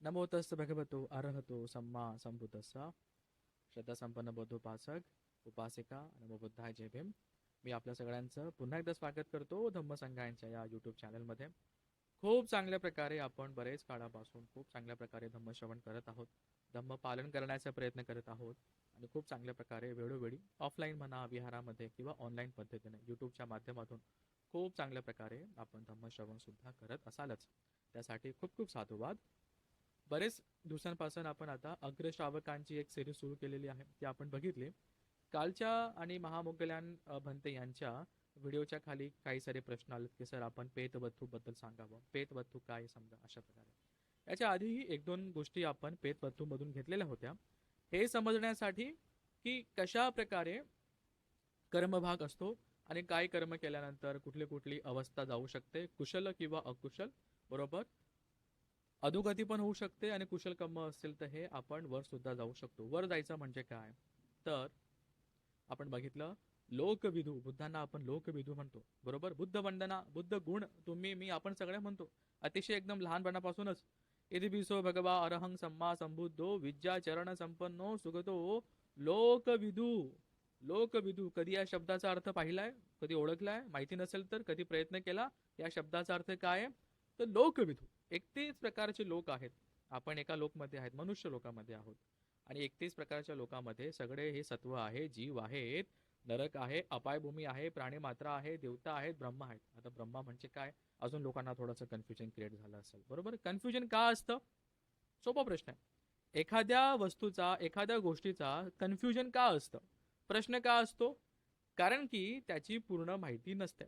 नमो तस् भगवतो अर्हतो सम्मा संबुद्धस्सा श्रद्धा संपन्न बौद्धोपासक उपासिका नमो बुद्धाय जय भीम। मी आपल्या सगळ्यांचं पुन्हा एकदा स्वागत करतो धम्मसंघांच्या या यूट्यूब चॅनलमध्ये खूप चांगल्या प्रकारे आपण बरेच काळापासून खूप चांगल्या प्रकारे धम्मश्रवण करत आहोत धम्म पालन करण्याचा प्रयत्न करत आहोत आणि खूप चांगल्या प्रकारे वेळोवेळी ऑफलाईन म्हणा विहारामध्ये किंवा ऑनलाईन पद्धतीने यूट्यूबच्या माध्यमातून खूप चांगल्या प्रकारे आपण धम्मश्रवण सुद्धा करत असालच. त्यासाठी खूप खूप साधुवाद. बरेच दिवसांपासून आपण आता अग्रश्रावकांची एक सिरीज सुरू केलेली आहे ती आपण बघितली. कालच्या आणि महामोगल्यान भंते यांच्या व्हिडिओच्या खाली काही सारे प्रश्न आलेत की सर आपण पेतवथू बद्दल सांगावं. पेतवथू काय समजा? अशा प्रकारे. याच्या आधीही एक दोन गोष्टी आपण पेतवथू मधून घेतलेल्या होत्या. हे समजण्यासाठी की कशा प्रकारे कर्मभाग असतो आणि काय कर्म केल्यानंतर कुठली कुठली अवस्था जाऊ शकते कुशल किंवा अकुशल बरोबर? अधोगती पण होऊ शकते आणि कुशल कर्म असेल तर हे आपण वर सुद्धा जाऊ शकतो. वर जायचं म्हणजे काय? तर आपण बघितलं लोकविधू बुद्धांना आपण लोकविधू म्हणतो. बरोबर? बुद्ध वंदना बुद्ध गुण तुम्ही मी आपण सगळे म्हणतो. अतिशय एकदम लहानपणापासूनच. इति बिसो भगवा अरहंग सम्मा संबुद्धो विद्या चरण संपन्नो सुगतो लोकविधू. लोकविधू कधी या शब्दाचा अर्थ पाहिलाय? कधी ओळखलाय? माहिती नसेल तर कधी प्रयत्न केला? या शब्दाचा अर्थ काय? आहे तर लोकविधू. एकतीस प्रकारचे लोक आहेत. आपण एका लोकमध्ये आहेत मनुष्य लोकामध्ये आहोत. आणि एकतीस प्रकारच्या लोकांमध्ये सगळे हे सत्व आहे जीव आहेत नरक आहे अपायभूमी आहे प्राणी मात्र आहे देवता आहेत ब्रह्मा आहेत. आता ब्रह्मा म्हणजे काय? अजून लोकांना थोडंसं कन्फ्युजन क्रिएट झालं असेल. बरोबर? कन्फ्युजन का असतं? सोपा प्रश्न आहे. एखाद्या वस्तूचा एखाद्या गोष्टीचा कन्फ्युजन का असतं? प्रश्न का असतो? कारण की त्याची पूर्ण माहिती नसते.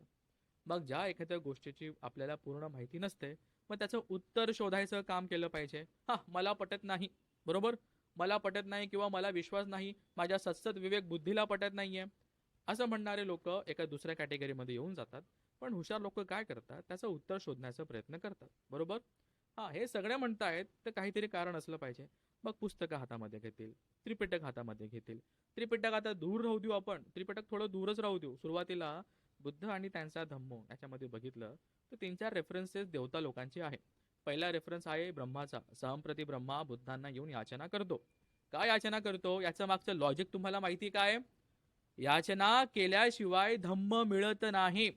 मग ज्या एखाद्या गोष्टीची आपल्याला पूर्ण माहिती नसते मग त्याचं उत्तर शोधायचं काम केलं पाहिजे. हा मला पटत नाही. बरोबर? मला पटत नाही किंवा मला विश्वास नाही. माझ्या सत्सत विवेक बुद्धीला पटत नाहीये. असं म्हणणारे लोक एका दुसऱ्या कॅटेगरीमध्ये येऊन जातात. पण हुशार लोक काय करतात? त्याचं उत्तर शोधण्याचा प्रयत्न करतात. बरोबर? हा हे सगळे म्हणतायत तर काहीतरी कारण असलं पाहिजे. मग पुस्तकं हातामध्ये घेतील त्रिपिटक हातामध्ये घेतील. त्रिपिटक आता दूर राहू देऊ आपण. त्रिपिटक थोडं दूरच राहू देऊ. सुरुवातीला बुद्ध आणि त्यांचा धम्मो याच्यामध्ये बघितलं तर तीन चार रेफरन्सेस देवता लोकांचे आहे पहिला रेफरन्स आहे ब्रह्माचा. सहमप्रती ब्रह्मा बुद्धांना येऊन याचना करतो. काय याचना करतो? याचं मागचं लॉजिक तुम्हाला माहिती काय? याचना केल्याशिवाय धम्म मिळत नाही.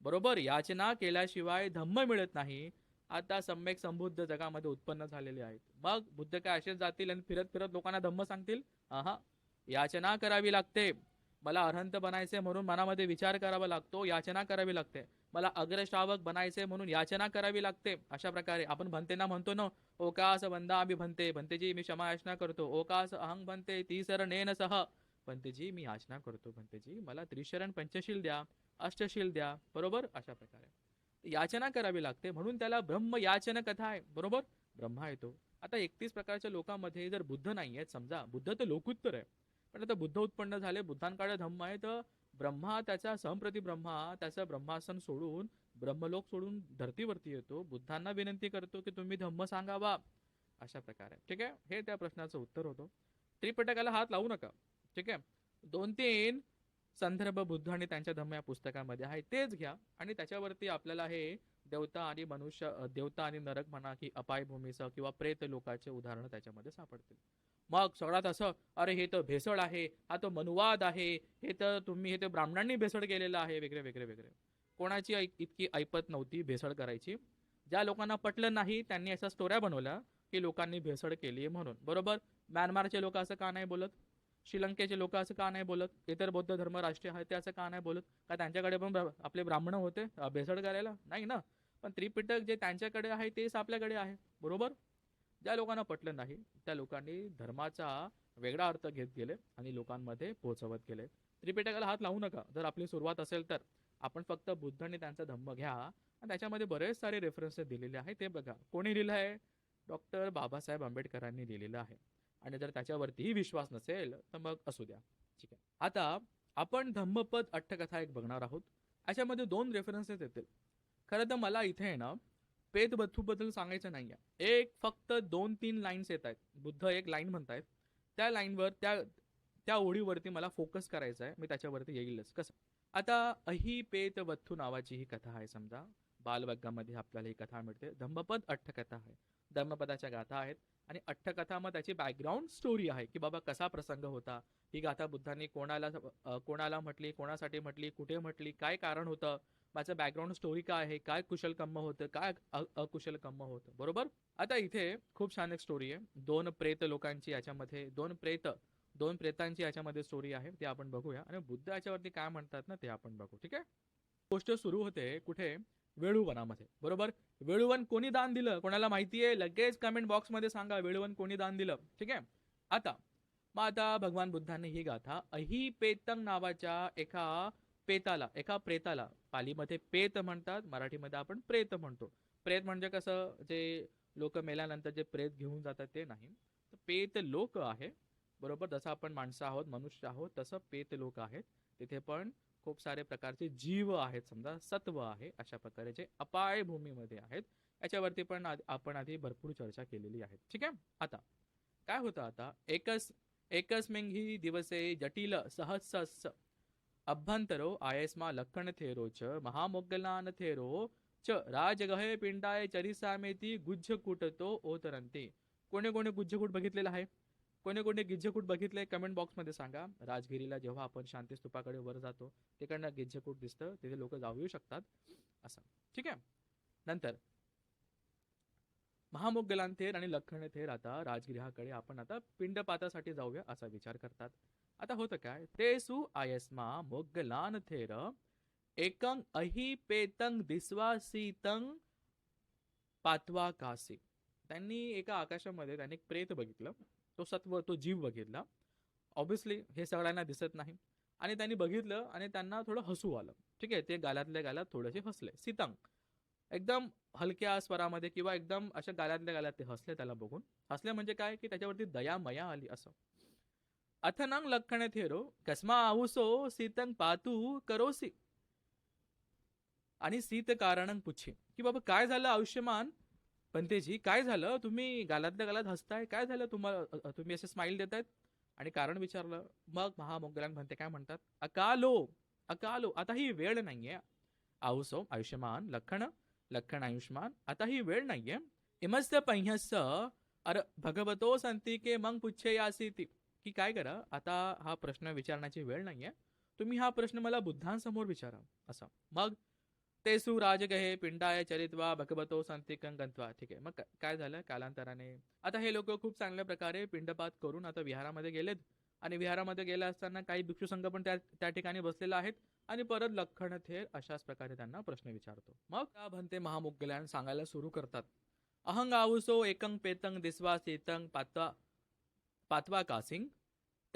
बरोबर? याचना केल्याशिवाय धम्म मिळत नाही. आता सम्यक संबुद्ध जगामध्ये उत्पन्न झालेले आहेत. मग बुद्ध काय असेच जातील आणि फिरत फिरत लोकांना धम्म सांगतील? हा याचना करावी लागते. मला अरहंत बनायचे म्हणून मनामध्ये विचार करावा लागतो याचना करावी लागते. मला अग्रश्रावक बनायचे म्हणून याचना करावी लागते. अशा प्रकारे आपण भंतेना म्हणतो ना ओकास वंदा आम्ही भंते भंतेजी मी क्षमा याचना करतो. ओकास अहंग भंते ती सर नेन सह. भंतेजी मी याचना करतो. भंतेजी मला त्रिशरण पंचशील द्या अष्टशील द्या. बरोबर? अशा प्रकारे. याचना करावी लागते. म्हणून त्याला ब्रह्म याचना कथा आहे. बरोबर? ब्रह्मा येतो आता एकतीस प्रकारच्या लोकांमध्ये जर बुद्ध नाही आहेत समजा. बुद्ध तर लोकोत्तर आहे. पण आता बुद्ध उत्पन्न झाले बुद्धांकडे धम्म आहे तर ब्रह्मा त्याचा संप्रती ब्रह्मा त्याचं ब्रह्मासन सोडून ब्रह्मलोक सोडून धर्तीवरती येतो. बुद्धांना विनंती करतो की तुम्ही धम्म सांगावा अशा प्रकारे. ठीक आहे? हे त्या प्रश्नाचं उत्तर होतं. त्रिपटकाला हात लावू नका. ठीक आहे? दोन तीन संदर्भ बुद्ध आणि त्यांच्या धम्म या पुस्तकामध्ये आहे. तेच घ्या. आणि त्याच्यावरती आपल्याला हे देवता आणि मनुष्य देवता आणि नरक म्हणा की अपायभूमीचं किंवा प्रेत लोकाचे उदाहरण त्याच्यामध्ये सापडतील. मग सगळ्यात असं अरे हे तर भेसळ आहे हा तो मनुवाद आहे हे तर तुम्ही हे तर ब्राह्मणांनी भेसळ केलेलं आहे वेगळे वेगळे वेगळे. कोणाची ऐ- इतकी ऐपत नव्हती भेसळ करायची. ज्या लोकांना पटलं नाही त्यांनी अशा स्टोऱ्या बनवल्या की लोकांनी भेसळ केली म्हणून. बरोबर? म्यानमारचे लोक असं का नाही बोलत? श्रीलंकेचे लोक असं का नाही बोलत? इतर बौद्ध धर्म राष्ट्रीय आहे ते असं का नाही बोलत? का त्यांच्याकडे पण आपले ब्राह्मण होते भेसळ करायला? नाही ना. पण त्रिपिटक जे त्यांच्याकडे आहे तेच आपल्याकडे आहे. बरोबर? ज्या लोकांना पटलं नाही त्या लोकांनी धर्माचा वेगळा अर्थ घेत गेले आणि लोकांमध्ये पोहोचवत गेले. त्रिपिटकाला हात लावू नका. जर आपली सुरुवात असेल तर आपण फक्त बुद्धांनी त्यांचा धम्म घ्या आणि त्याच्यामध्ये बरेच सारे रेफरन्सेस दिलेले आहे ते बघा. कोणी लिहिलं आहे? डॉक्टर बाबासाहेब आंबेडकरांनी लिहिलेलं आहे. आणि जर त्याच्यावरतीही विश्वास नसेल तर मग असू द्या. ठीक आहे. आता आपण धम्मपद अट्टकथा एक बघणार आहोत. याच्यामध्ये दोन रेफरन्सेस येतील. खरं तर मला इथे आहे ना पेदबद्दल सांगायचं नाही आहे एक फक्त दोन तीन लाईन्स येत आहेत. बुद्ध एक लाईन म्हणतायत. त्या लाईनवर त्या त्या ओळीवरती मला फोकस करायचा आहे. मी त्याच्यावरती येईलच. कसं? आता अहि पेत वत्थू नावाची ही कथा आहे समजा. बालवर्गामध्ये आपल्याला ही कथा मिळते. धम्मपद अठ्ठकथा आहे. धर्मपदाच्या गाथा आहेत. आणि अठ्ठकथा मग त्याची बॅकग्राऊंड स्टोरी आहे की बाबा कसा प्रसंग होता. ही गाथा बुद्धांनी कोणाला कोणाला म्हटली कोणासाठी म्हटली कुठे म्हटली काय कारण होतं? माझं बॅकग्राऊंड स्टोरी काय आहे? काय कुशल कम्म होतं? काय अकुशल कम्म होतं? बरोबर? आता इथे खूप छान एक स्टोरी आहे. दोन प्रेत लोकांची याच्यामध्ये दोन प्रेत दोन प्रेतांची याच्यामध्ये स्टोरी आहे. ते आपण बघूया. आणि बुद्ध याच्यावरती काय म्हणतात ना ते आपण बघू. ठीक आहे? गोष्ट सुरू होते कुठे? वेळूवनामध्ये. बरोबर? वेळूवन कोणी दान दिलं? कोणाला माहिती आहे लगेच कमेंट बॉक्समध्ये सांगा वेळूवन कोणी दान दिलं? ठीक आहे? आता मग आता भगवान बुद्धांनी ही गाथा अहिपेतंग नावाच्या एका पेताला एका प्रेताला. पालीमध्ये पेत म्हणतात मराठीमध्ये आपण प्रेत म्हणतो. प्रेत म्हणजे कसं जे लोक मेल्यानंतर जे प्रेत घेऊन जातात ते नाही. तर पेत लोक आहे. बरोबर जसं आपण माणसं आहोत मनुष्य आहोत तसं पेत लोक आहेत. तिथे पण खूप सारे प्रकारचे जीव आहेत समजा सत्व आहे अशा प्रकारे जे अपाय भूमीमध्ये आहेत. याच्यावरती पण आपण आधी भरपूर चर्चा केलेली आहे. ठीक आहे? आता काय होतं आता? एकच एकस्मिंग ही दिवसे जटिल सहस्स अभ्यंतरो आयस्मा लखन थेरो च महामोग्गलान थेरो च राजगहे पिंडाय चरिसामेती गुज्जकूटतो ओतरंती कोणी कोणी गुज्जकूट बघितलेलं आहे? कोणी कोणी गिज्जकूट बघितलंय? कमेंट बॉक्समध्ये सांगा. राजगिरीला जेव्हा आपण शांती स्तूपाकडे वर जातो तिकडनं गिज्जकूट दिसतं. तिथे लोक जाऊ येऊ शकतात. असं. ठीक आहे? नंतर. महामोग्गलांथेर आणि लखनथेर आता राजगृहाकडे आपण आता पिंडपातासाठी जाऊया असा विचार करतात. आता होतं काय? ते सु आयस्मा मोगलान थेर एकंग अहि पेतंग दिस्वासीतंग पातवा कासी. त्यांनी एका आकाशामध्ये त्यांनी एक प्रेत बघितलं. तो सत्व तो जीव बघितला. ऑब्विसली हे सगळ्यांना दिसत नाही. आणि त्यांनी बघितलं आणि त्यांना थोडं हसू आलं. ठीक आहे ते गालातल्या गालात थोडेसे हसले. सीतांग. एकदम हलक्या स्वरामध्ये किंवा एकदम अशा गालातल्या गालात ते हसले त्याला बघून. हसले म्हणजे काय? की त्याच्यावरती दया मया आली असं. अथनांग लक्षण थेरो कस्मा आऊसो सीतं पातू करोसी। आणि सीत कारण पुच्छी की बाबा काय झालं आयुष्यमान? पंतेजी काय झालं? तुम्ही गालातल्या गालात हसताय? काय झालं तुम्हाला तुम्ही असे स्माईल देतायत? आणि कारण विचारलं मग महामोगलांग म्हणते काय म्हणतात? अकालो अकालो आता ही वेळ नाहीये. आहुसो आयुष्यमान लखण लखण आयुष्मान आता ही वेळ नाहीये. इमस्त पह्यस अर भगवतो संती के मग पुच्छे यासीती की काय करा आता हा प्रश्न विचारण्याची वेळ नाहीये. तुम्ही हा प्रश्न मला बुद्धांसमोर विचारा असा. मग ते सु राजगहे पिंडाय चरित्वा भगवतो संतिकं गंत्वा ठीक आहे मग काय झालं कालांतराने? आता हे लोक खूप चांगल्या प्रकारे पिंडपात करून आता विहारामध्ये गेलेत. आणि विहारामध्ये गेले असताना काही भिक्षुसंघ पण त्या त्या ठिकाणी बसलेला आहेत. आणि परत लखण थेर अशाच प्रकारे त्यांना प्रश्न विचारतो. मग त्या भंते महामुगल्यान सांगायला सुरू करतात. अहंग आवसो एकंग पेतंग दिसवा सेतंग पातवा. पातवा कासिंग.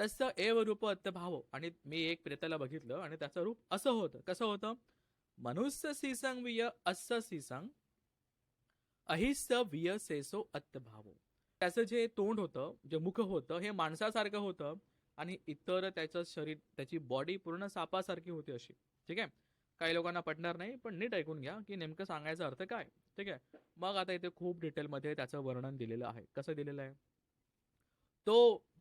तसं एव रूप अत्यभाव आणि मी एक प्रेताला बघितलं आणि त्याचं रूप असं होतं. कसं होतं? मनुष्य सिसंग विय अस सिसंग. अहिस विय सेसो अत्यभाव त्याचं जे तोंड होतं जे मुख होतं हे माणसासारखं होतं. आणि इतर त्याचं शरीर त्याची बॉडी पूर्ण सापासारखी होती अशी. ठीक आहे? काही लोकांना पटणार नाही पण नीट ऐकून घ्या की नेमकं सांगायचा अर्थ काय? ठीक आहे? मग आता इथे खूप डिटेलमध्ये त्याचं वर्णन दिलेलं आहे. कसं दिलेलं आहे? तो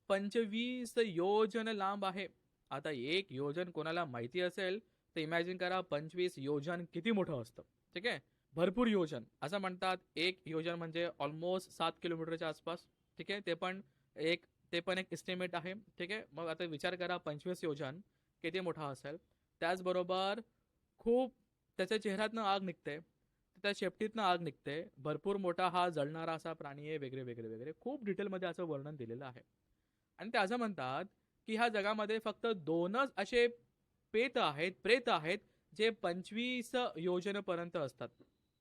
पंचवीस योजन लांब आहे. आता एक योजन कोणाला माहिती असेल तर इमॅजिन करा पंचवीस योजन किती मोठं असतं. ठीक आहे? भरपूर योजन. असं म्हणतात एक योजन म्हणजे ऑलमोस्ट सात किलोमीटरच्या आसपास. ठीक आहे? ते पण एक ते पण एक इस्टिमेट आहे. ठीक आहे? मग आता विचार करा पंचवीस योजन किती मोठा असेल. त्याचबरोबर खूप त्याच्या चेहऱ्यातनं आग निघते. त्या शेपटीतनं आग निघते. भरपूर मोठा हा जळणारा असा प्राणी आहे वगैरे वगैरे वगैरे खूप डिटेलमध्ये असं वर्णन दिलेलं आहे. आणि ते असं म्हणतात की ह्या जगामध्ये फक्त दोनच असे पेत आहेत प्रेत आहेत जे पंचवीस योजनेपर्यंत असतात.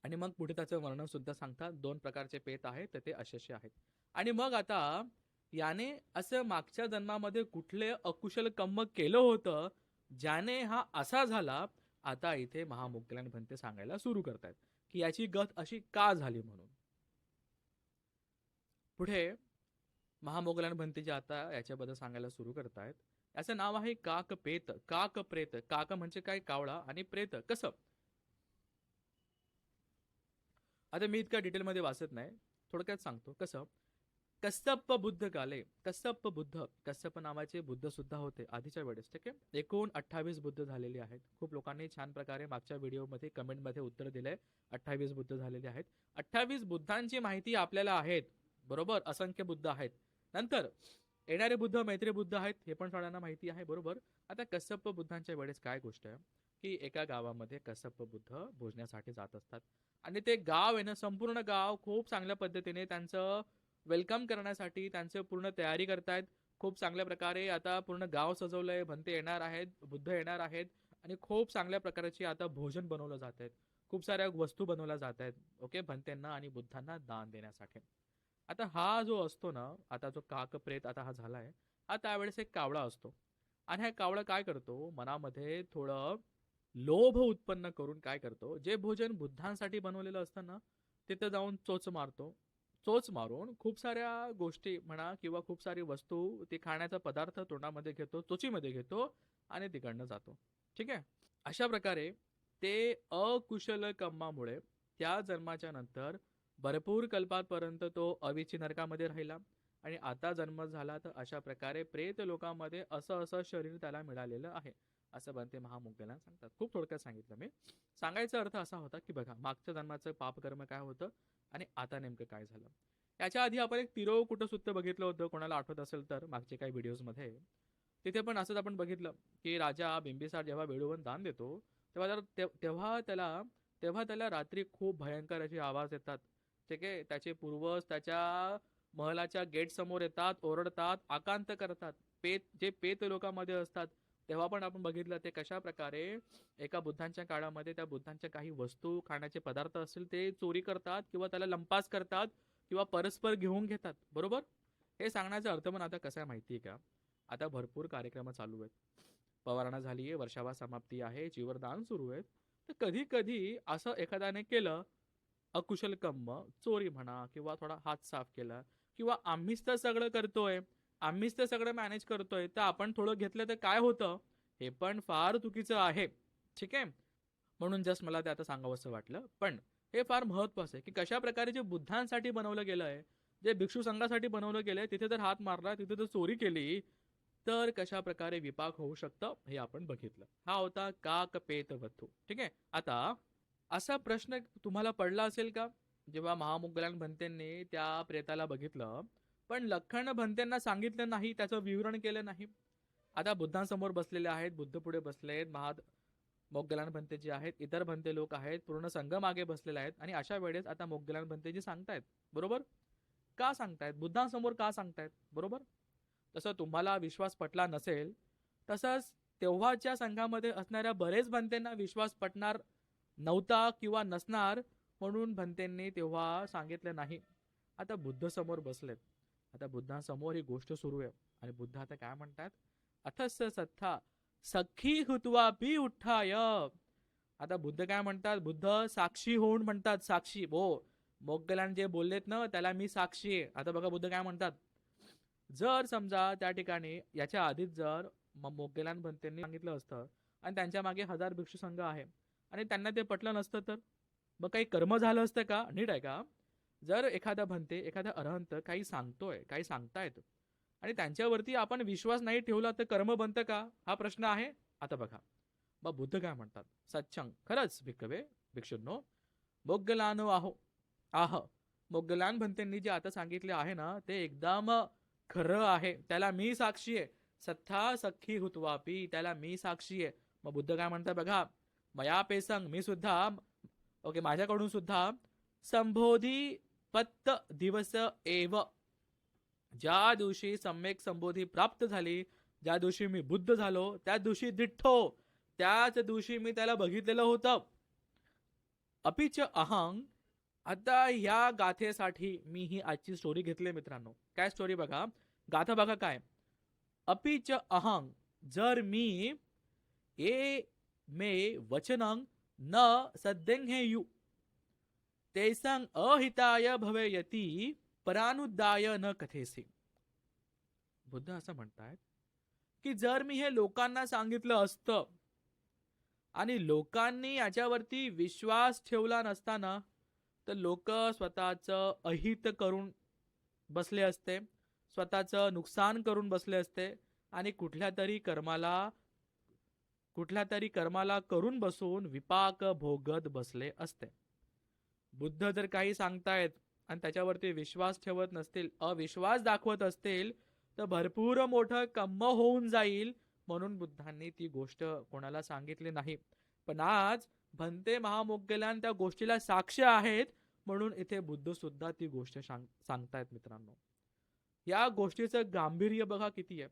आणि मग पुढे त्याचं वर्णन सुद्धा सांगतात. दोन प्रकारचे पेत आहेत तर ते असे आहेत. आणि मग आता याने असं मागच्या जन्मामध्ये कुठले अकुशल कम्म केलं होतं ज्याने हा असा झाला आता इथे महामुग्गलान भंते सांगायला सुरू करतायत. की याची गत अशी का झाली म्हणून? पुढे महामोगलान भंतेजी आता याच्याबद्दल सांगायला सुरू करतायत याचं नाव आहे काक पेत काक प्रेत. काक म्हणजे काय? कावळा आणि प्रेत. कसं? आता मी इतक्या डिटेलमध्ये वाचत नाही. थोडक्यात सांगतो. कसं? कस्तप बुद्ध काले कस्तप बुद्ध कस्तप नावाचे बुद्ध सुद्धा होते आधीच्या वेळेस ठीक आहे? एकूण अठ्ठावीस बुद्ध झालेले आहेत. खूप लोकांनी छान प्रकारे मागच्या व्हिडिओमध्ये कमेंटमध्ये उत्तर दिलंय. अठ्ठावीस बुद्ध झालेले आहेत. अठ्ठावीस बुद्धांची माहिती आपल्याला आहेत. बरोबर? असंख्य बुद्ध आहेत. नंतर येणारे बुद्ध मैत्री बुद्ध आहेत हे पण सगळ्यांना माहिती आहे बरोबर? आता कस्तप बुद्धांच्या वेळेस काय गोष्ट आहे? की एका गावामध्ये कस्तप बुद्ध भोजण्यासाठी जात असतात. आणि ते गाव आहे ना संपूर्ण गाव खूप चांगल्या पद्धतीने त्यांचं वेलकम करण्यासाठी त्यांचे पूर्ण तयारी करतायत. खूप चांगल्या प्रकारे आता पूर्ण गाव सजवलंय भंते येणार आहेत बुद्ध येणार आहेत आणि खूप चांगल्या प्रकारची आता भोजन बनवलं जात आहेत खूप साऱ्या वस्तू बनवल्या जात आहेत. ओके? भंतेंना आणि बुद्धांना दान देण्यासाठी. आता हा जो असतो ना आता जो काक प्रेत आता हा झालाय हा त्यावेळेस एक कावळा असतो. आणि हा कावळा काय करतो? मनामध्ये थोडं लोभ उत्पन्न करून काय करतो? जे भोजन बुद्धांसाठी बनवलेलं असतं ना तिथं जाऊन चोच मारतो. चोच मारून खूप साऱ्या गोष्टी म्हणा किंवा खूप सारी वस्तू ते खाण्याचा पदार्थ तोंडामध्ये घेतो चोचीमध्ये घेतो आणि तिकडनं जातो. ठीक आहे? अशा प्रकारे ते अकुशल कम्मामुळे त्या जन्माच्या नंतर भरपूर कल्पापर्यंत तो अविची नरकामध्ये राहिला. आणि आता जन्म झाला तर अशा प्रकारे प्रेत लोकांमध्ये असं असं शरीर त्याला मिळालेलं आहे. असं बनते महामुग्गला सांगतात. खूप थोडक्यात सांगितलं मी. सांगायचा अर्थ असा होता की बघा मागच्या जन्माचं पापकर्म काय होतं? आणि आता नेमकं काय झालं? याच्या आधी आपण एक तिरो कुटसुत्त बघितलं होतं कोणाला आठवत असेल तर मागचे काही व्हिडिओजमध्ये. तिथे पण असंच आपण बघितलं की राजा बिंबिसार जेव्हा वेळूवन दान देतो तेव्हा जर तेव्हा त्याला तेव्हा त्याला रात्री खूप भयंकर असे आवाज येतात. ठीक आहे? त्याचे पूर्वज त्याच्या महलाच्या गेट समोर येतात ओरडतात आकांत करतात. पेत जे पेत लोकांमध्ये असतात तेव्हा पण आपण बघितलं ते कशा प्रकारे एका बुद्धांच्या काळामध्ये त्या बुद्धांच्या काही वस्तू खाण्याचे पदार्थ असतील ते चोरी करतात किंवा त्याला लंपास करतात किंवा परस्पर घेऊन घेतात. बरोबर? हे सांगण्याचा अर्थ पण आता कसं आहे माहिती आहे का? आता भरपूर कार्यक्रम चालू आहेत. पवारणा झाली आहे वर्षावा समाप्ती आहे जीवरदान सुरू आहेत. तर कधी कधी असं एखाद्याने केलं अकुशल कम्म चोरी म्हणा किंवा थोडा हात साफ केला किंवा आम्हीच तर सगळं करतोय. आम्हीच तर सगळं मॅनेज करतोय तर आपण थोडं घेतलं तर काय होतं? हे पण फार चुकीचं आहे. ठीक आहे? म्हणून जस्ट मला ते आता सांगावंसं वाटलं. पण हे फार महत्वाचं आहे की कशा प्रकारे जे बुद्धांसाठी बनवलं गेलं आहे जे भिक्षू संघासाठी बनवलं गेलंय तिथे जर हात मारला तिथे जर चोरी केली तर कशा प्रकारे विपाक होऊ शकतं हे आपण बघितलं. हा होता काक पेत वथू ठीक आहे? आता असा प्रश्न तुम्हाला पडला असेल का? जेव्हा महामुगलान भंतेंनी त्या प्रेताला बघितलं पण लखन भंतेंना सांगितलं नाही त्याचं विवरण केलं नाही. आता बुद्धांसमोर बसलेले आहेत बुद्ध पुढे बसले आहेत महा मोगलान भंते जे आहेत इतर भंते लोक आहेत पूर्ण संघ मागे बसलेले आहेत आणि अशा वेळेस आता मोगलान भंतेजी सांगतायत बरोबर? का सांगतायत? बुद्धांसमोर का सांगतायत? बरोबर? तसं तुम्हाला विश्वास पटला नसेल तसंच तेव्हाच्या संघामध्ये असणाऱ्या बरेच भंतेंना विश्वास पटणार नव्हता किंवा नसणार म्हणून भंतेंनी तेव्हा सांगितलं नाही. आता बुद्ध समोर बसलेत. आता बुद्धांसमोर ही गोष्ट सुरू आहे. आणि बुद्ध आता काय म्हणतात? अथस सत्था सखी हुतवा पी उठाय आता बुद्ध काय म्हणतात? बुद्ध साक्षी होऊन म्हणतात साक्षी. हो मोगलान जे बोललेत ना त्याला मी साक्षी आहे. आता बघा बुद्ध काय म्हणतात? जर समजा त्या ठिकाणी याच्या आधीच जर मोगलान भंतेंनी सांगितलं असतं आणि त्यांच्या मागे हजार भिक्षू संघ आहे आणि त्यांना ते पटलं नसतं तर? मग काही कर्म झालं असतं का? नीट आहे का? जर एखादा भंते एखादा अरहंत काही सांगतोय काही सांगतायत आणि त्यांच्यावरती आपण विश्वास नाही ठेवला तर कर्म बनतं का? हा प्रश्न आहे. आता बघा. मग बुद्ध काय म्हणतात? सच्चंग. खरंच भिक्कवे भिक्षुनो मोगलानो आहो. आह. मोगलान भंतेंनी जे आता सांगितले आहे ना ते एकदम खरं आहे. त्याला मी साक्षी आहे. सत्था सख्खी हुतवापी त्याला मी साक्षी आहे. मग बुद्ध काय म्हणतात बघा? मया पेसंग मी सुद्धा ओके माझ्याकडून सुद्धा संबोधी पत्त दिवस एव. ज्या दिवशी सम्यक संबोधी प्राप्त झाली ज्या दिवशी मी बुद्ध झालो त्या दिवशी दिठ्ठो. त्याच दिवशी मी त्याला बघितलेलं होतं. अपिच अहंग आता ह्या गाथेसाठी मी ही आजची स्टोरी घेतली मित्रांनो. काय स्टोरी बघा? गाथा बघा काय? अपिच अहंग जर मी ए मे वचनंग न सद्यें हे यू तेसंग अहिताय भवेयती परानुदाय न कथेसी। बुद्ध असं म्हणतायत की जर मी हे लोकांना सांगितलं असतं आणि लोकांनी याच्यावरती विश्वास ठेवला नसताना तर लोक स्वतःचं अहित करून बसले असते स्वतःचं नुकसान करून बसले असते आणि कुठल्या तरी कर्माला कुठल्या तरी कर्माला करून बसून विपाक भोगत बसले असते. बुद्ध जर काही सांगतायत आणि त्याच्यावरती विश्वास ठेवत नसतील अविश्वास दाखवत असतील तर भरपूर मोठं कम्म होऊन जाईल म्हणून बुद्धांनी ती गोष्ट कोणाला सांगितली नाही. पण आज भंते महामोग्गलान त्या गोष्टीला साक्ष आहेत म्हणून इथे बुद्ध सुद्धा ती गोष्ट सांग सांगतायत मित्रांनो. या गोष्टीचं गांभीर्य बघा किती आहे.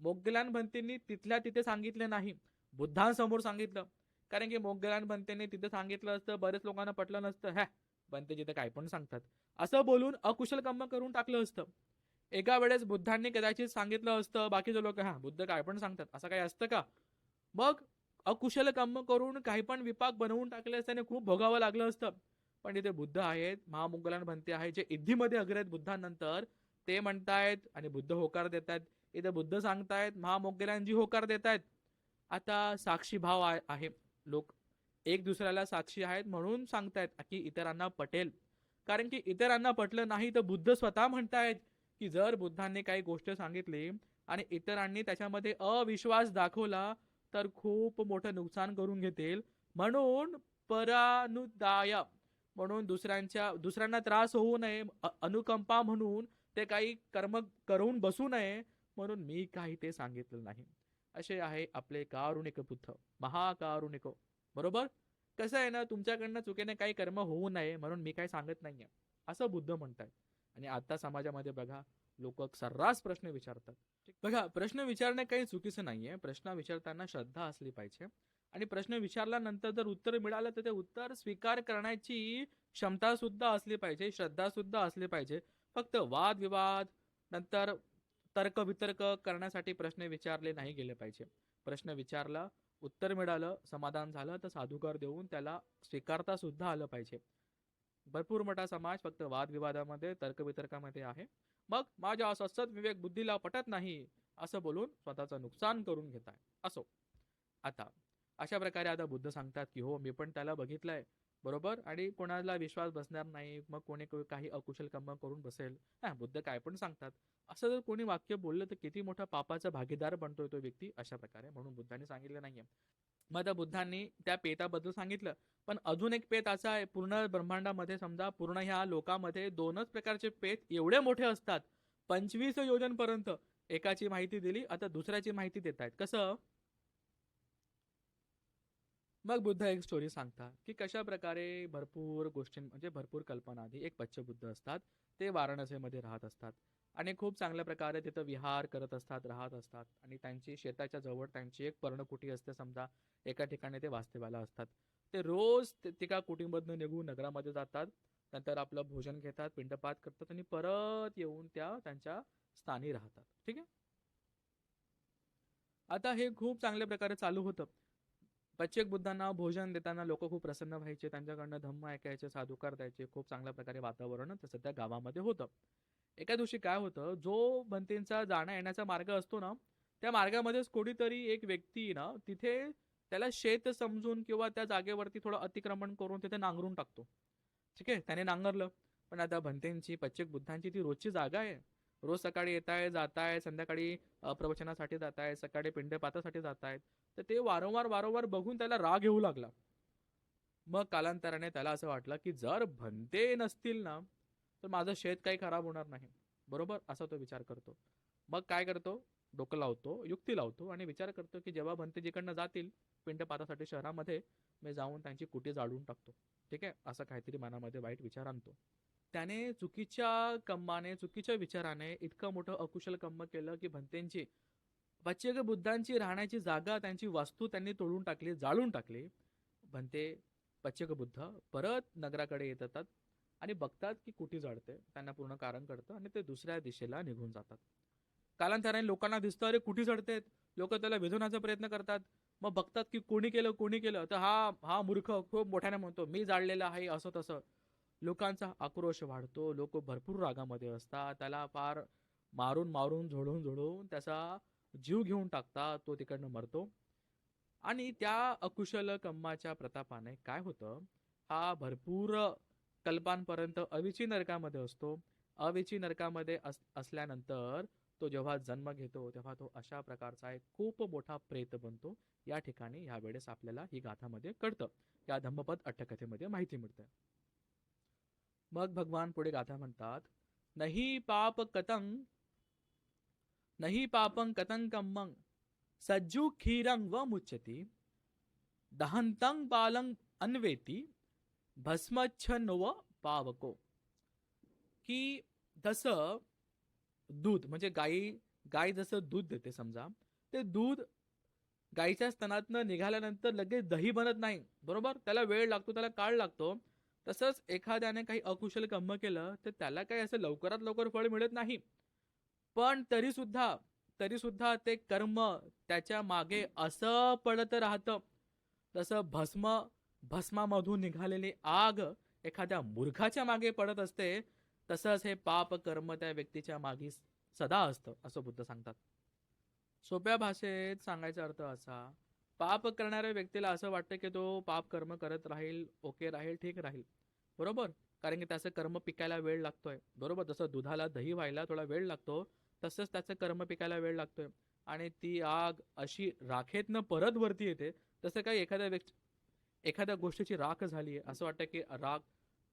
मोग्गलान भंतेंनी तिथल्या तिथे सांगितले नाही. बुद्धांसमोर सांगितलं. कारण की मोग्गलान भंतेने तिथे सांगितलं असतं बरेच लोकांना पटलं नसतं. हॅ भंते जिथे काय पण सांगतात. असं बोलून अकुशल कर्म करून टाकलं असतं. एका वेळेस बुद्धांनी कदाचित सांगितलं असतं बाकीचे लोक हा बुद्ध काय पण सांगतात असं काही असतं का? मग अकुशल कर्म करून काही पण विपाक बनवून टाकले असताना खूप भोगावं लागलं असतं. पण इथे बुद्ध आहेत महामुगलान भंते आहेत जे इद्दीमध्ये अग्र आहेत बुद्धांनंतर ते म्हणतायत आणि बुद्ध होकार देत आहेत इथे बुद्ध सांगतायत महामोगलांजी होकार देत आहेत आता साक्षी भाव आहे. लोक एक दुसऱ्याला साक्षी आहेत म्हणून सांगतायत की इतरांना पटेल. कारण की इतरांना पटलं नाही तर बुद्ध स्वतः म्हणतायत की जर बुद्धांनी काही गोष्ट सांगितली आणि इतरांनी त्याच्यामध्ये अविश्वास दाखवला तर खूप मोठं नुकसान करून घेतील. म्हणून परानुदाय. म्हणून दुसऱ्यांच्या दुसऱ्यांना त्रास होऊ नये अनुकंपा म्हणून ते काही कर्म करून बसू नये म्हणून मी काही ते सांगितलं नाही. असे आहे आपले कारुणिक बुद्ध. महाकारुणिक. बरोबर? कसं आहे ना तुमच्याकडनं चुकीने काही कर्म होऊ नये म्हणून मी काय सांगत नाहीये. असं बुद्ध म्हणताय आणि आता समाजामध्ये बघा लोक सर्रास प्रश्न विचारतात. बघा प्रश्न विचारणे काही चुकीचं नाहीये. प्रश्न विचारताना श्रद्धा असली पाहिजे. आणि प्रश्न विचारल्यानंतर जर उत्तर मिळालं तर ते उत्तर स्वीकार करण्याची क्षमता सुद्धा असली पाहिजे श्रद्धा सुद्धा असली पाहिजे. फक्त वादविवाद नंतर तर्कवितर्क करण्यासाठी प्रश्न विचारले नाही गेले पाहिजे. प्रश्न विचारला उत्तर मिळालं समाधान झालं तर साधुकार देऊन त्याला स्वीकारता सुद्धा आलं पाहिजे. भरपूर मोठा समाज फक्त वादविवादामध्ये तर्कवितर्कामध्ये आहे. मग माझ्या सत्सद विवेक बुद्धीला पटत नाही असं बोलून स्वतःचं नुकसान करून घेत आहे असो. आता अशा प्रकारे आता बुद्ध सांगतात की हो मी पण त्याला बघितलंय. बरोबर? आणि कोणाला विश्वास बसणार नाही मग कोणी काही अकुशल कर्म करून बसेल. हा बुद्ध काय पण सांगतात. असं जर कोणी वाक्य बोललं तर किती मोठा पापाचा भागीदार बनतोय तो व्यक्ती अशा प्रकारे. म्हणून बुद्धांनी सांगितलं नाहीये. मग त्या बुद्धांनी त्या पेताबद्दल सांगितलं. पण अजून एक पेत असा आहे पूर्ण ब्रह्मांडामध्ये समजा पूर्ण ह्या लोकामध्ये दोनच प्रकारचे पेत एवढे मोठे असतात. पंचवीस योजनपर्यंत एकाची माहिती दिली आता दुसऱ्याची माहिती देत आहेत कसं? मग बुद्ध एक स्टोरी सांगतात की कशा प्रकारे भरपूर गोष्टी म्हणजे भरपूर कल्पना आधी एक बच्च बुद्ध असतात ते वाराणसीमध्ये राहत असतात. आणि खूप चांगल्या प्रकारे तिथं विहार करत असतात राहत असतात. आणि त्यांची शेताच्या जवळ त्यांची एक पर्णकुटी असते समजा एका ठिकाणी ते वास्तव्याला असतात. ते रोज तिका कुटीमधनं निघून नगरामध्ये जातात नंतर आपलं भोजन घेतात पिंडपात करतात आणि परत येऊन त्या त्यांच्या स्थानी राहतात. ठीक आहे? आता हे खूप चांगल्या प्रकारे चालू होतं. प्रत्येक बुद्धांना भोजन देताना लोक खूप प्रसन्न व्हायचे त्यांच्याकडनं धम्म ऐकायचे साधुकार द्यायचे खूप चांगल्या प्रकारे वातावरण त्या गावामध्ये होतं. एका दिवशी काय होतं जो भंतींचा जाण्या येण्याचा मार्ग असतो ना त्या मार्गामध्येच कोणीतरी एक व्यक्ती ना तिथे त्याला शेत समजून किंवा त्या जागेवरती थोडं अतिक्रमण करून तिथे नांगरून टाकतो. ठीक आहे? त्याने नांगरलं. पण आता भंतेंची पच्चेक बुद्धांची ती रोजची जागा आहे. रोज सकाळी येत आहे जात आहे संध्याकाळी प्रवचनासाठी जात आहे सकाळी पिंडपातासाठी जात आहेत तर ते वारंवार वारंवार बघून त्याला राग येऊ लागला. मग कालांतराने त्याला असं वाटलं की जर भंते नसतील ना तर माझं शेत काही खराब होणार नाही. बरोबर? असा तो विचार करतो. मग काय करतो? डोकं लावतो युक्ती लावतो आणि विचार करतो की जेव्हा भंते जिकडनं जातील पिंडपातासाठी शहरामध्ये मी जाऊन त्यांची कुटी जाळून टाकतो. ठीक आहे? असं काहीतरी मनामध्ये वाईट विचार आणतो. त्याने चुकीच्या कम्माने चुकीच्या विचाराने इतकं मोठं अकुशल कम्म केलं की भंतेंची बच्चे बुद्धांची राहण्याची जागा त्यांची वास्तू त्यांनी तोडून टाकली जाळून टाकली. भंते पच्चेक बुद्ध परत नगराकडे येत येतात आणि बघतात की कुठी जळते त्यांना पूर्ण कारण कळतं आणि ते दुसऱ्या दिशेला निघून जातात. कालांतराने लोकांना दिसतं अरे कुठे चढतेत? लोक त्याला विधवण्याचा प्रयत्न करतात. मग बघतात की कोणी केलं कोणी केलं? तर हा हा मूर्ख खूप मोठ्याने म्हणतो मी जाळलेला आहे असं तसं लोकांचा आक्रोश वाढतो लोक भरपूर रागामध्ये असतात त्याला फार मारून मारून झोडून झोडून त्याचा जीव घेऊन टाकतात तो तिकडनं मरतो. आणि त्या अकुशल कम्माच्या प्रतापाने काय होतं? हा भरपूर कल्पांपर्यंत अविची नरकामध्ये असतो. अविची नरकामध्ये अस असल्यानंतर तो जेव्हा जन्म घेतो तेव्हा तो अशा प्रकारचा एक खूप मोठा प्रेत बनतो. या ठिकाणी ह्या वेळेस आपल्याला ही गाथामध्ये कळतं. या धम्मपद अट्टकथेमध्ये माहिती मिळते. मग भगवान पुढे गाथा म्हणतात नही पाप कतंग नही पापं कतंकम्मं सज्जू खीरंग व मुच्यती दहंतंग पालंग अन्वेती भस्मच्छन्व पावको. की जसं दूध म्हणजे गाई गाय जसं दूध देते समजा ते दूध गाईच्या स्तनातनं निघाल्यानंतर लगेच दही बनत नाही बरोबर? त्याला वेळ लागतो त्याला काळ लागतो. तसंच एखाद्याने काही अकुशल कर्म केलं तर त्याला काही असं लवकरात लवकर फळ मिळत नाही. पण तरी सुद्धा तरी सुद्धा ते कर्म त्याच्यामागे असं पडत राहतं. तसं भस्म भस्मामधून निघालेली आग एखाद्या मूर्खाच्या मागे पडत असते तसंच हे पाप कर्म त्या व्यक्तीच्या मागे सदा असतं असं बुद्ध सांगतात. सोप्या भाषेत सांगायचा अर्थ असा पाप करणाऱ्या व्यक्तीला असं वाटतं की तो पाप कर्म करत राहील ओके राहील ठीक राहील. बरोबर? कारण की त्याचं कर्म पिकायला वेळ लागतोय. बरोबर? जसं दुधाला दही व्हायला थोडा वेळ लागतो तसंच त्याचं कर्म पिकायला वेळ लागतोय. आणि ती आग अशी राखेतनं परत वरती येते तसं काही एखाद्या व्यक्ती एखाद्या गोष्टीची राख झाली आहे असं वाटतं की राग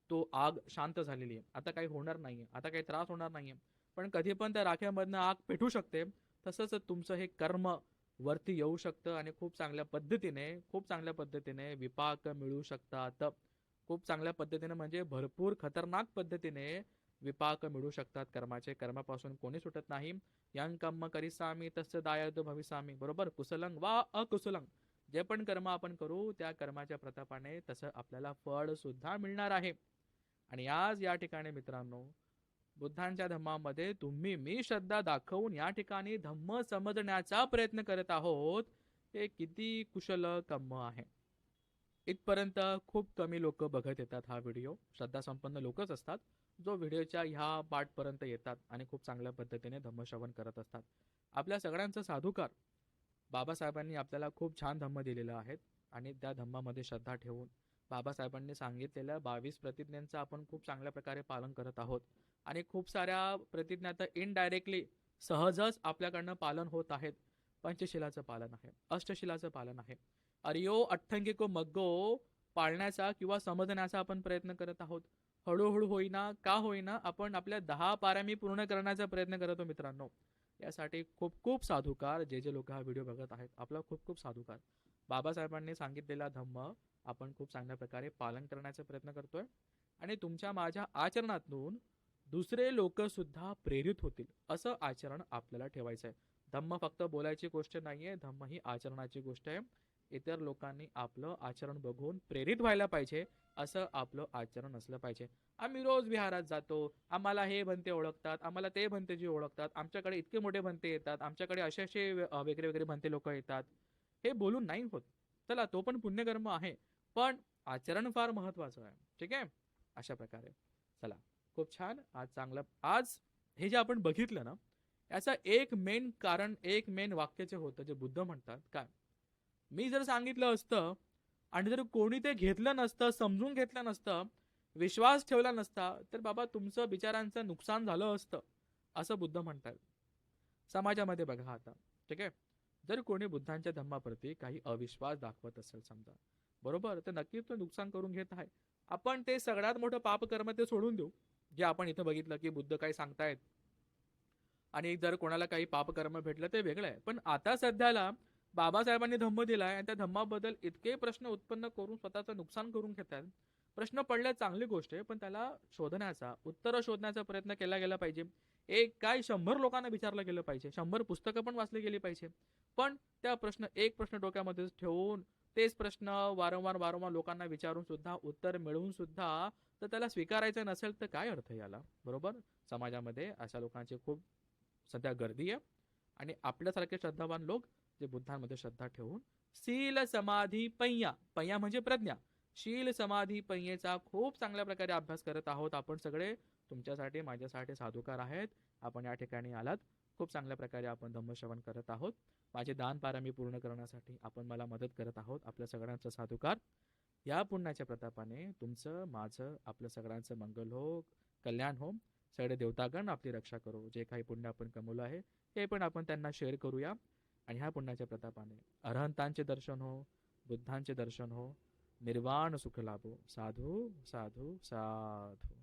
तो आग शांत झालेली आहे. आता काही होणार नाहीये. आता काही त्रास होणार नाहीये. पण कधी पण त्या राख्यामधनं आग पेटू शकते. तसंच तुमचं हे कर्म वरती येऊ शकतं आणि खूप चांगल्या पद्धतीने खूप चांगल्या पद्धतीने विपाक मिळू शकतात. खूप चांगल्या पद्धतीने म्हणजे भरपूर खतरनाक पद्धतीने विपाक मिळू शकतात कर्माचे. कर्मापासून कोणी सुटत नाही. यंग कर्म करिसामी तस दायद भविसामी बरोबर? कुसलंग वा अकुसलंग जे पण कर्म आपण करू त्या कर्माच्या प्रतापाने तसं आपल्याला फळ सुद्धा मिळणार आहे. आणि आज या ठिकाणी मित्रांनो बुद्धांच्या धम्मामध्ये तुम्ही मी श्रद्धा दाखवून या ठिकाणी धम्म समजण्याचा प्रयत्न करत आहोत. हे किती कुशल कम्म आहे. इथपर्यंत खूप कमी लोक बघत येतात हा व्हिडिओ. श्रद्धा संपन्न लोकच असतात. जो व्हिडिओच्या ह्या पार्टपर्यंत येतात आणि खूप चांगल्या पद्धतीने धम्मश्रवण करत असतात. आपल्या सगळ्यांचं साधुकार. बाबासाहेबांनी आपल्याला खूप छान धम्म दिलेलं आहेत आणि त्या धम्मामध्ये श्रद्धा ठेवून बाबासाहेबांनी सांगितलेल्या बावीस प्रतिज्ञांचं आपण खूप चांगल्या प्रकारे पालन करत आहोत. आणि खूप साऱ्या प्रतिज्ञा तर इनडायरेक्टली सहजच आपल्याकडनं पालन होत आहेत. पंचशिलाचं पालन आहे अष्टशिलाचं पालन आहे. अरियो अठ्ठंगिको मग्गो पाळण्याचा किंवा समजण्याचा आपण प्रयत्न करत आहोत. हळूहळू होईना का होईना आपण आपल्या दहा पारामी पूर्ण करण्याचा प्रयत्न करतो मित्रांनो. यासाठी खूप खूप साधुकार जे जे लोक हा व्हिडिओ बघत आहेत आपला खूप खूप साधुकार. बाबासाहेबांनी सांगितलेला धम्म आपण खूप चांगल्या प्रकारे पालन करण्याचा प्रयत्न करतोय. आणि तुमच्या माझ्या आचरणातून दुसरे लोकसुद्धा प्रेरित होतील असं आचरण आपल्याला ठेवायचं आहे धम्म फक्त बोलायची गोष्ट नाही आहे धम्म ही आचरणाची गोष्ट आहे. इतर लोकांनी आपलं आचरण बघून प्रेरित व्हायला पाहिजे असं आपलं आचरण असलं पाहिजे. आम्ही रोज विहारात जातो आम्हाला हे भंते ओळखतात आम्हाला ते भंतेजी ओळखतात आमच्याकडे इतके मोठे भंते येतात आमच्याकडे असे असे वगैरे वेगळे वेगळे भंते लोक येतात. हे बोलून नाही होत. चला तो पण पुण्यकर्म आहे पण आचरण फार महत्वाचं आहे. ठीक आहे? अशा प्रकारे. चला. खूप छान. आज चांगलं आज हे जे आपण बघितलं ना याचं एक मेन कारण एक मेन वाक्याचे होतं जे बुद्ध म्हणतात काय? मी जर सांगितलं असतं आणि जर कोणी ते घेतलं नसतं समजून घेतलं नसतं विश्वास ठेवला नसता तर बाबा तुमचं बिचारांचं नुकसान झालं असतं असं बुद्ध म्हणतात. समाजामध्ये बघा आता ठीक आहे? जर कोणी बुद्धांच्या धम्माप्रती काही अविश्वास दाखवत असेल समजा बरोबर? तर नक्कीच तो नुकसान करून घेत आहे. आपण ते सगळ्यात मोठं पापकर्म ते सोडून देऊ. जे आपण इथं बघितलं की बुद्ध काही सांगतायत. आणि जर कोणाला काही पापकर्म भेटलं ते वेगळं आहे. पण आता सध्याला बाबासाहेबांनी धम्म दिलाय आणि त्या धम्माबद्दल इतके प्रश्न उत्पन्न करून स्वतःचं नुकसान करून घेतात. प्रश्न पडल्या चांगली गोष्ट आहे पण त्याला शोधण्याचा उत्तर शोधण्याचा प्रयत्न केला गेला पाहिजे. एक काय शंभर लोकांना विचारलं गेलं पाहिजे. शंभर पुस्तकं पण वाचली गेली पाहिजे. पण त्या प्रश्न एक प्रश्न डोक्यामध्ये ठेवून तेच प्रश्न वारंवार वारंवार लोकांना विचारून सुद्धा उत्तर मिळवून सुद्धा तर त्याला स्वीकारायचं नसेल तर काय अर्थ याला? बरोबर? समाजामध्ये अशा लोकांची खूप सध्या गर्दी आहे. आणि आपल्यासारखे श्रद्धावान लोक जे बुद्धांमध्ये श्रद्धा ठेवून शील समाधी पय्या पय्या म्हणजे प्रज्ञा. शील समाधी पय्येचा खूप चांगल्या प्रकारे अभ्यास करत आहोत आपण सगळे. तुमच्यासाठी माझ्यासाठी साधुकार आहेत. आपण या ठिकाणी आलात. खूप चांगल्या प्रकारे आपण धम्मश्रवण करत आहोत. माझे दान पारमी पूर्ण करण्यासाठी आपण मला मदत करत आहोत. आपल्या सगळ्यांचा साधुकार. या पुण्याच्या प्रतापाने तुमचं माझं आपलं सगळ्यांचं मंगल हो कल्याण हो. सगळे देवतागण आपली रक्षा करो. जे काही पुण्य आपण कमवलं आहे हे पण आपण त्यांना शेअर करूया. आणि ह्या पुण्याच्या प्रतापाने अरहंतांचे दर्शन हो बुद्धांचे दर्शन हो निर्वाण सुख लाभो. साधू साधू साधू.